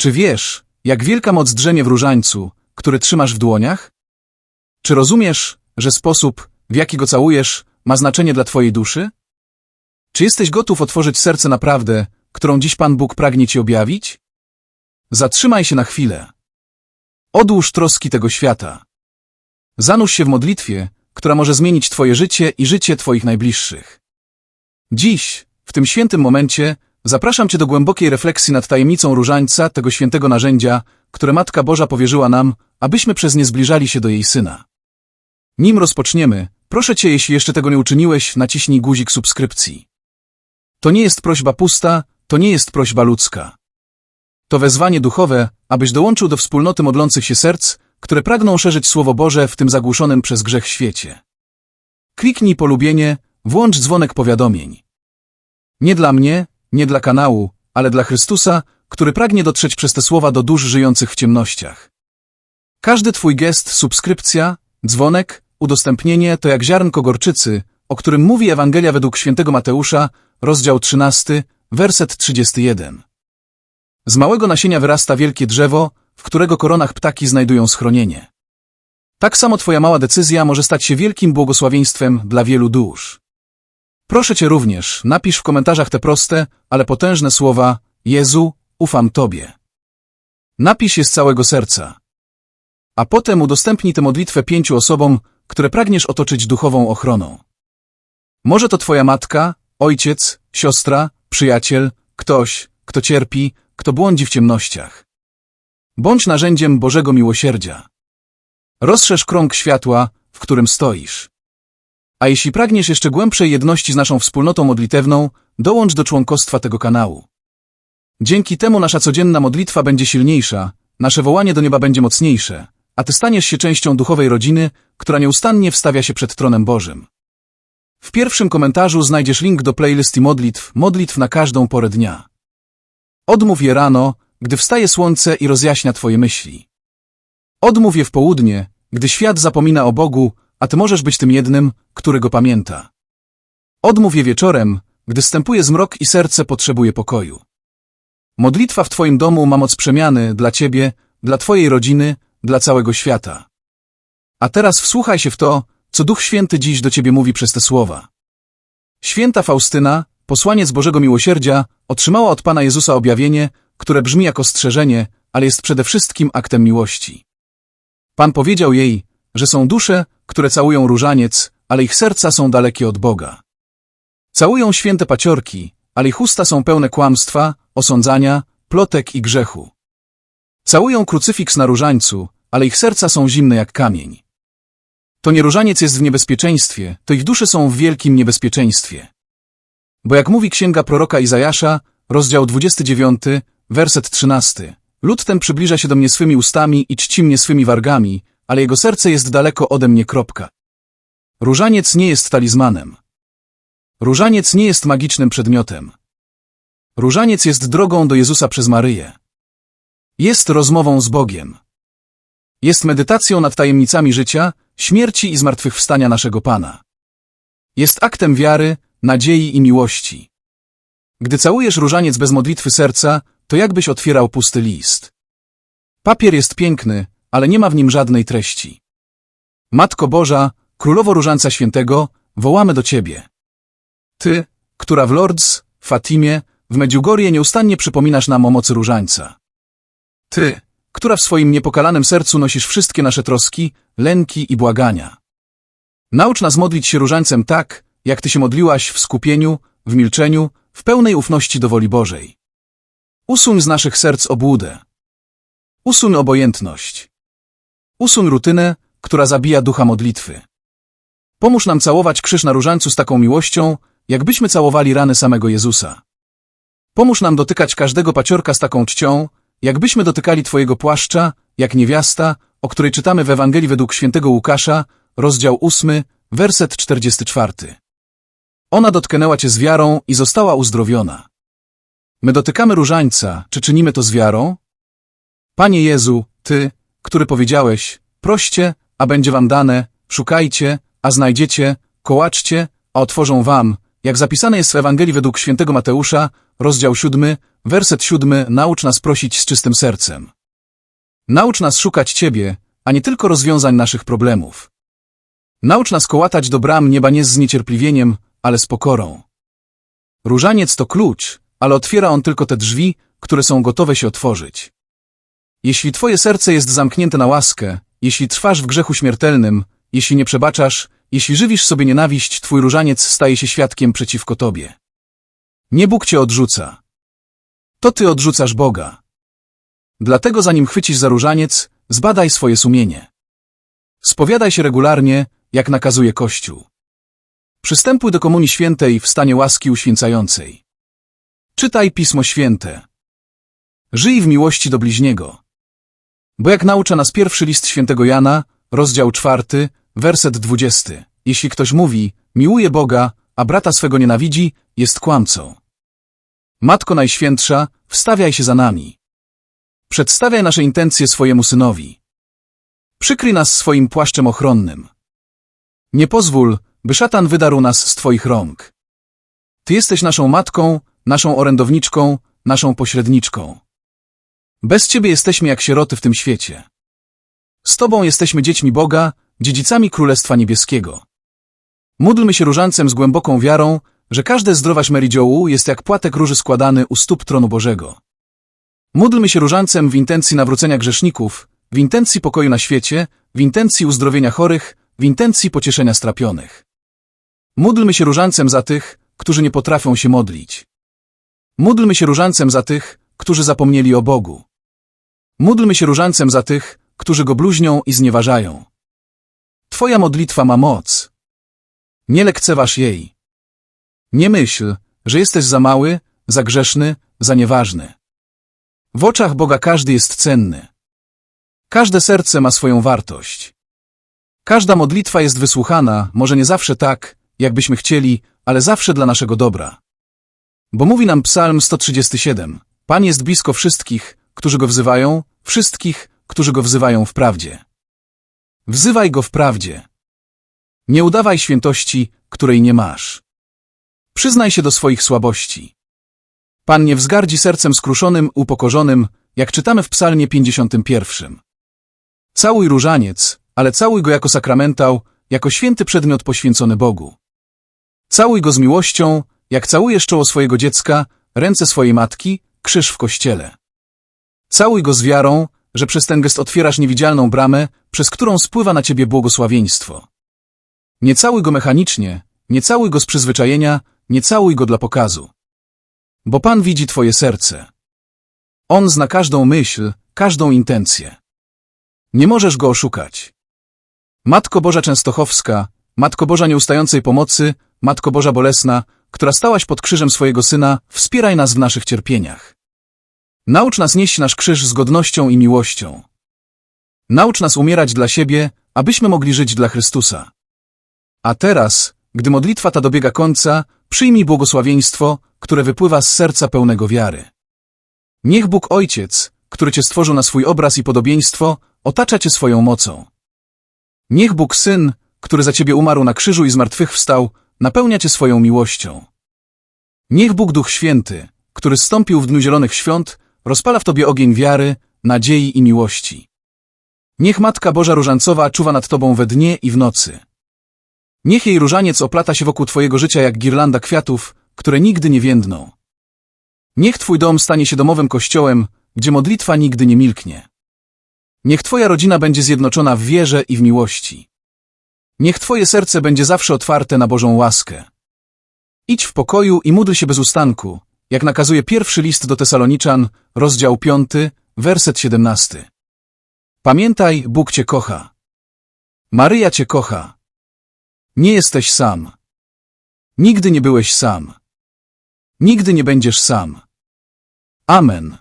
Czy wiesz, jak wielka moc drzemie w różańcu, który trzymasz w dłoniach? Czy rozumiesz, że sposób, w jaki go całujesz, ma znaczenie dla twojej duszy? Czy jesteś gotów otworzyć serce na prawdę, którą dziś Pan Bóg pragnie ci objawić? Zatrzymaj się na chwilę. Odłóż troski tego świata. Zanurz się w modlitwie, która może zmienić twoje życie i życie twoich najbliższych. Dziś, w tym świętym momencie, zapraszam cię do głębokiej refleksji nad tajemnicą różańca, tego świętego narzędzia, które Matka Boża powierzyła nam, abyśmy przez nie zbliżali się do jej Syna. Nim rozpoczniemy, proszę cię, jeśli jeszcze tego nie uczyniłeś, naciśnij guzik subskrypcji. To nie jest prośba pusta, to nie jest prośba ludzka. To wezwanie duchowe, abyś dołączył do wspólnoty modlących się serc, które pragną szerzyć Słowo Boże w tym zagłuszonym przez grzech świecie. Kliknij polubienie, włącz dzwonek powiadomień. Nie dla mnie, nie dla kanału, ale dla Chrystusa, który pragnie dotrzeć przez te słowa do dusz żyjących w ciemnościach. Każdy Twój gest, subskrypcja, dzwonek, udostępnienie to jak ziarnko gorczycy, o którym mówi Ewangelia według świętego Mateusza, rozdział 13, werset 31. Z małego nasienia wyrasta wielkie drzewo, w którego koronach ptaki znajdują schronienie. Tak samo Twoja mała decyzja może stać się wielkim błogosławieństwem dla wielu dusz. Proszę Cię również, napisz w komentarzach te proste, ale potężne słowa Jezu, ufam Tobie. Napisz je z całego serca. A potem udostępnij tę modlitwę pięciu osobom, które pragniesz otoczyć duchową ochroną. Może to Twoja matka, ojciec, siostra, przyjaciel, ktoś, kto cierpi, kto błądzi w ciemnościach. Bądź narzędziem Bożego miłosierdzia. Rozszerz krąg światła, w którym stoisz. A jeśli pragniesz jeszcze głębszej jedności z naszą wspólnotą modlitewną, dołącz do członkostwa tego kanału. Dzięki temu nasza codzienna modlitwa będzie silniejsza, nasze wołanie do nieba będzie mocniejsze, a ty staniesz się częścią duchowej rodziny, która nieustannie wstawia się przed tronem Bożym. W pierwszym komentarzu znajdziesz link do playlisty modlitw, modlitw na każdą porę dnia. Odmów je rano, gdy wstaje słońce i rozjaśnia twoje myśli. Odmów je w południe, gdy świat zapomina o Bogu, a ty możesz być tym jednym, który go pamięta. Odmów je wieczorem, gdy stępuje zmrok i serce potrzebuje pokoju. Modlitwa w twoim domu ma moc przemiany dla ciebie, dla twojej rodziny, dla całego świata. A teraz wsłuchaj się w to, co Duch Święty dziś do ciebie mówi przez te słowa. Święta Faustyna, posłaniec Bożego Miłosierdzia, otrzymała od Pana Jezusa objawienie, które brzmi jako strzeżenie, ale jest przede wszystkim aktem miłości. Pan powiedział jej, że są dusze, które całują różaniec, ale ich serca są dalekie od Boga. Całują święte paciorki, ale ich usta są pełne kłamstwa, osądzania, plotek i grzechu. Całują krucyfiks na różańcu, ale ich serca są zimne jak kamień. To nie różaniec jest w niebezpieczeństwie, to ich dusze są w wielkim niebezpieczeństwie. Bo jak mówi księga proroka Izajasza, rozdział 29, werset 13, lud ten przybliża się do mnie swymi ustami i czci mnie swymi wargami, ale jego serce jest daleko ode mnie. Kropka. Różaniec nie jest talizmanem. Różaniec nie jest magicznym przedmiotem. Różaniec jest drogą do Jezusa przez Maryję. Jest rozmową z Bogiem. Jest medytacją nad tajemnicami życia, śmierci i zmartwychwstania naszego Pana. Jest aktem wiary, nadziei i miłości. Gdy całujesz różaniec bez modlitwy serca, to jakbyś otwierał pusty list. Papier jest piękny, ale nie ma w nim żadnej treści. Matko Boża, Królowo Różańca Świętego, wołamy do Ciebie. Ty, która w Lourdes, Fatimie, w Medjugorje nieustannie przypominasz nam o mocy różańca. Ty, która w swoim niepokalanym sercu nosisz wszystkie nasze troski, lęki i błagania. Naucz nas modlić się różańcem tak, jak Ty się modliłaś w skupieniu, w milczeniu, w pełnej ufności do woli Bożej. Usuń z naszych serc obłudę. Usuń obojętność. Usuń rutynę, która zabija ducha modlitwy. Pomóż nam całować krzyż na różańcu z taką miłością, jakbyśmy całowali rany samego Jezusa. Pomóż nam dotykać każdego paciorka z taką czcią, jakbyśmy dotykali Twojego płaszcza, jak niewiasta, o której czytamy w Ewangelii według świętego Łukasza, rozdział 8, werset 44. Ona dotknęła Cię z wiarą i została uzdrowiona. My dotykamy różańca, czy czynimy to z wiarą? Panie Jezu, Ty, który powiedziałeś, proście, a będzie wam dane, szukajcie, a znajdziecie, kołaczcie, a otworzą wam, jak zapisane jest w Ewangelii według świętego Mateusza, rozdział 7, werset siódmy, naucz nas prosić z czystym sercem. Naucz nas szukać Ciebie, a nie tylko rozwiązań naszych problemów. Naucz nas kołatać do bram nieba nie z zniecierpliwieniem, ale z pokorą. Różaniec to klucz, ale otwiera on tylko te drzwi, które są gotowe się otworzyć. Jeśli Twoje serce jest zamknięte na łaskę, jeśli trwasz w grzechu śmiertelnym, jeśli nie przebaczasz, jeśli żywisz sobie nienawiść, Twój różaniec staje się świadkiem przeciwko Tobie. Nie Bóg Cię odrzuca. To Ty odrzucasz Boga. Dlatego zanim chwycisz za różaniec, zbadaj swoje sumienie. Spowiadaj się regularnie, jak nakazuje Kościół. Przystępuj do Komunii Świętej w stanie łaski uświęcającej. Czytaj Pismo Święte. Żyj w miłości do bliźniego. Bo jak naucza nas pierwszy list świętego Jana, rozdział czwarty, werset dwudziesty. Jeśli ktoś mówi, miłuje Boga, a brata swego nienawidzi, jest kłamcą. Matko Najświętsza, wstawiaj się za nami. Przedstawiaj nasze intencje swojemu synowi. Przykryj nas swoim płaszczem ochronnym. Nie pozwól, by szatan wydarł nas z Twoich rąk. Ty jesteś naszą matką, naszą orędowniczką, naszą pośredniczką. Bez Ciebie jesteśmy jak sieroty w tym świecie. Z Tobą jesteśmy dziećmi Boga, dziedzicami Królestwa Niebieskiego. Módlmy się różancem z głęboką wiarą, że każde zdrowaś Meriołu jest jak płatek róży składany u stóp tronu Bożego. Módlmy się różancem w intencji nawrócenia grzeszników, w intencji pokoju na świecie, w intencji uzdrowienia chorych, w intencji pocieszenia strapionych. Módlmy się różancem za tych, którzy nie potrafią się modlić. Módlmy się różancem za tych, którzy zapomnieli o Bogu. Módlmy się różancem za tych, którzy go bluźnią i znieważają. Twoja modlitwa ma moc. Nie lekceważ jej. Nie myśl, że jesteś za mały, za grzeszny, za nieważny. W oczach Boga każdy jest cenny. Każde serce ma swoją wartość. Każda modlitwa jest wysłuchana, może nie zawsze tak, jakbyśmy chcieli, ale zawsze dla naszego dobra. Bo mówi nam Psalm 137. Pan jest blisko wszystkich, którzy go wzywają, wszystkich, którzy go wzywają w prawdzie. Wzywaj go w prawdzie. Nie udawaj świętości, której nie masz. Przyznaj się do swoich słabości. Pan nie wzgardzi sercem skruszonym, upokorzonym, jak czytamy w psalmie 51. Całuj różaniec, ale całuj go jako sakramentał, jako święty przedmiot poświęcony Bogu. Całuj go z miłością, jak całujesz czoło swojego dziecka, ręce swojej matki, krzyż w kościele. Całuj go z wiarą, że przez ten gest otwierasz niewidzialną bramę, przez którą spływa na ciebie błogosławieństwo. Nie całuj go mechanicznie, nie całuj go z przyzwyczajenia, nie całuj go dla pokazu. Bo Pan widzi twoje serce. On zna każdą myśl, każdą intencję. Nie możesz go oszukać. Matko Boża Częstochowska, Matko Boża Nieustającej Pomocy, Matko Boża Bolesna, która stałaś pod krzyżem swojego Syna, wspieraj nas w naszych cierpieniach. Naucz nas nieść nasz krzyż z godnością i miłością. Naucz nas umierać dla siebie, abyśmy mogli żyć dla Chrystusa. A teraz, gdy modlitwa ta dobiega końca, przyjmij błogosławieństwo, które wypływa z serca pełnego wiary. Niech Bóg Ojciec, który Cię stworzył na swój obraz i podobieństwo, otacza Cię swoją mocą. Niech Bóg Syn, który za Ciebie umarł na krzyżu i zmartwychwstał, napełnia Cię swoją miłością. Niech Bóg Duch Święty, który zstąpił w Dniu Zielonych Świąt, rozpala w Tobie ogień wiary, nadziei i miłości. Niech Matka Boża Różancowa czuwa nad Tobą we dnie i w nocy. Niech jej różaniec oplata się wokół Twojego życia jak girlanda kwiatów, które nigdy nie więdną. Niech Twój dom stanie się domowym kościołem, gdzie modlitwa nigdy nie milknie. Niech Twoja rodzina będzie zjednoczona w wierze i w miłości. Niech Twoje serce będzie zawsze otwarte na Bożą łaskę. Idź w pokoju i módl się bez ustanku, jak nakazuje pierwszy list do Tesaloniczan, rozdział 5, werset 17. Pamiętaj, Bóg Cię kocha. Maryja Cię kocha. Nie jesteś sam. Nigdy nie byłeś sam. Nigdy nie będziesz sam. Amen.